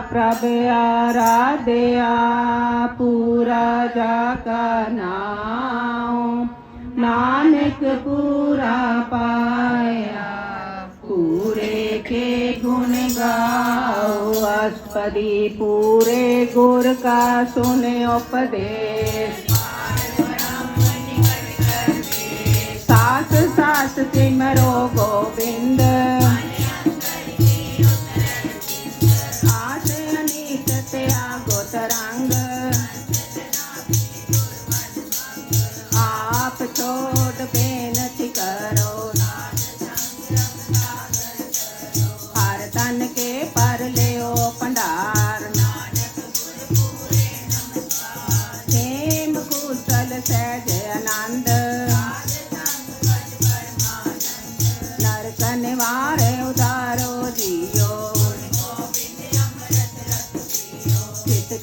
प्रभ आराध्या पूरा जाका नाम। नानक पूरा पाया, पूरे के गुण गाओ। अस्पदी पूरे गुर का सुने उपदेश। सास सास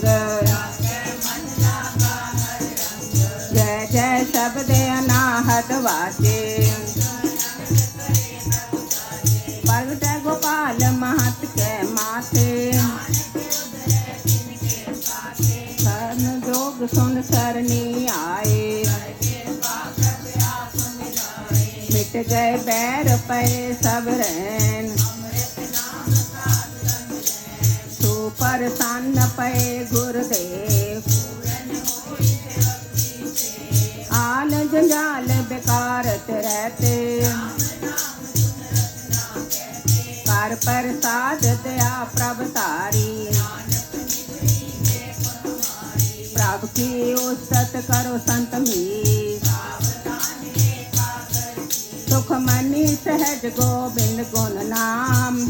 संग जय जय शब्द अनाहत वाचे प्रगट गोपाल महत के माथे। कर्म जोग सुन सरनी आए। मिट गए बैर पे सब रैन। सुपर सन पे गुरुदेव। आल जंजाल बेकारत रहते। कर प्रसाद दया प्रभ तारी प्रभ की उस्तत करो संत मीर। सुख मनी सहज गोविंद गुण नाम।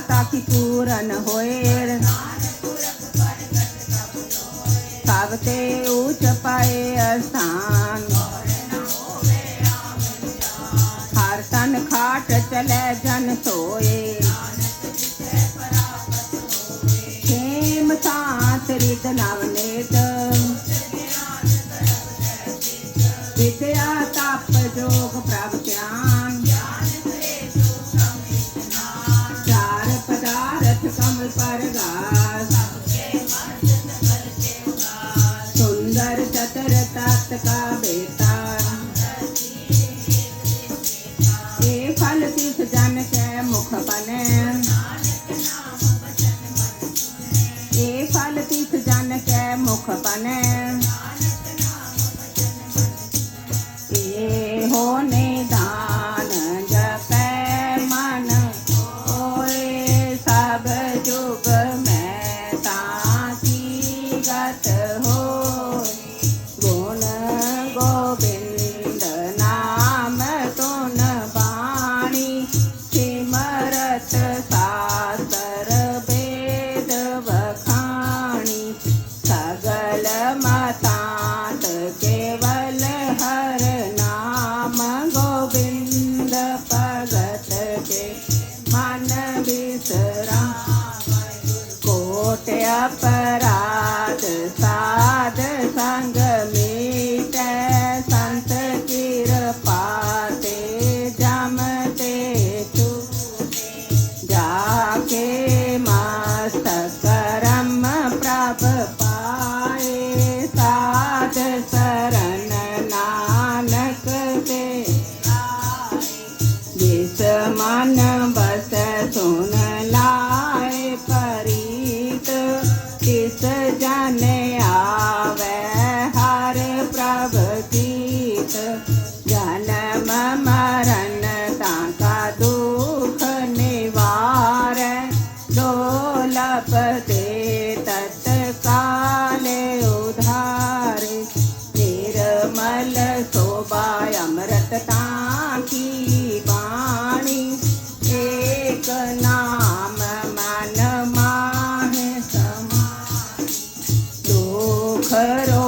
ताकि पूरन होए सबते ऊंच पाए स्थान। हर तन खाट चले जन सोए। खेम सात रित नवनीत विद्या तप जोग प्रभ तत् का बेटा ए फल तीर्थ जन के मुख बने फल तीर्थ जन के मुख बने। लाल शोभा अमृतता की वाणी। एक नाम मन माह समा दुख रो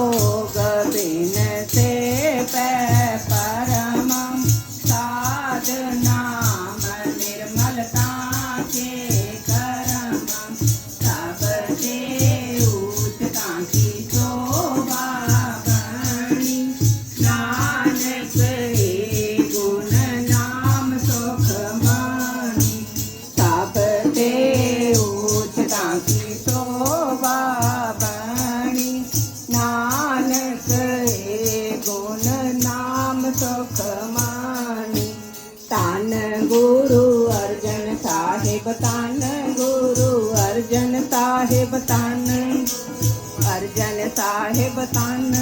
तान गुरु अर्जन साहेब तान गुरु अर्जन साहेब तान। अर्जन साहेब तान